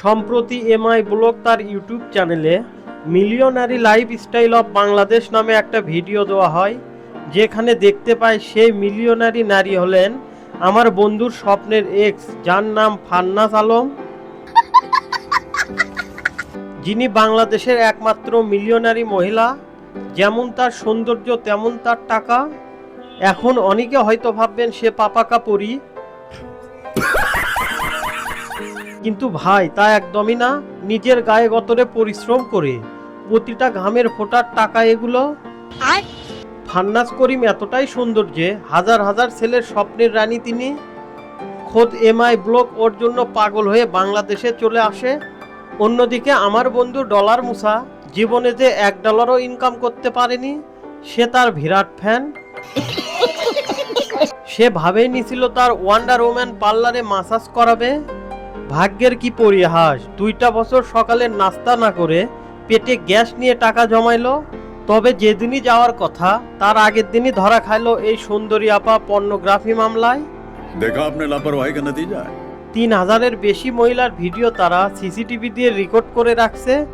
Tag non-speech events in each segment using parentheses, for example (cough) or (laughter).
সম্প্রতি MI blog তার YouTube চ্যানেলে millionaire lifestyle of Bangladesh নামে একটা ভিডিও দেওয়া হয়, যেখানে দেখতে পাই সেই মিলিয়নারি নারী হলেন আমার বন্ধুর স্বপ্নের এক্স যার নাম ফান্নাস আলম। যিনি বাংলাদেশের একমাত্র মিলিয়নারি মহিলা, যেমন তার সৌন্দর্য তেমন তার টাকা। এখন অনেকে হয়তো ভাববেন সে পাপাকা পরি কিন্তু ভাই তা একদমই না। নিজের গায়ে গতরে পরিশ্রম করে। প্রতিটা ঘামের ফোটার টাকা এগুলো। ফান্নাস করিম এতটাই সুন্দর যে হাজার হাজার ছেলের স্বপ্নের রানী তিনি। খোদ এমআই ব্লক ওর জন্য পাগল হয়ে বাংলাদেশে চলে আসে। অন্যদিকে আমার বন্ধু ডলার মুসা জীবনে যে এক ডলারও ইনকাম করতে পারেনি সে তার বিরাট ফ্যান সে ভাবেই নিছিল তার ওয়ান্ডার ওম্যান পার্লারে মাসাজ করাবে। ভাগ্যের কি পরিহাস? দুইটা বছর সকালে নাস্তা না করে পেটে গ্যাস নিয়ে টাকা জমাইলো? তবে যেদিনই যাওয়ার কথা তার আগের দিনই ধরা খাইলো এই সুন্দরী আপা পর্নোগ্রাফি মামলায়। দেখা আপনার লাপরওয়াহি কেন দিয়ে যায়? তিন হাজারের বেশি মহিলার ভিডিও তারা সিসিটিভি দিয়ে রেকর্ড করে রাখছে।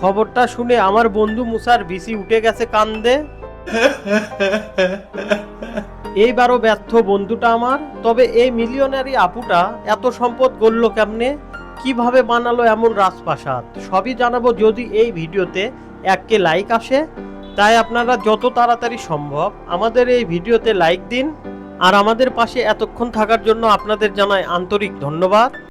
খবরটা শুনে আমার বন্ধু মুসার বিসি উঠে গেছে কান্দে। (laughs) এইবারও ব্যর্থ বন্ধুটা আমার। তবে এই মিলিয়নারি আপুটা এত সম্পদ গড়ল কেমনে? কীভাবে বানালো এমন রাজপ্রাসাদ? সবই জানাব যদি এই ভিডিওতে এককে লাইক আসে। তাই আপনারা যত তাড়াতাড়ি সম্ভব আমাদের এই ভিডিওতে লাইক দিন। আর আমাদের পাশে এতক্ষণ থাকার জন্য আপনাদের জানাই আন্তরিক ধন্যবাদ।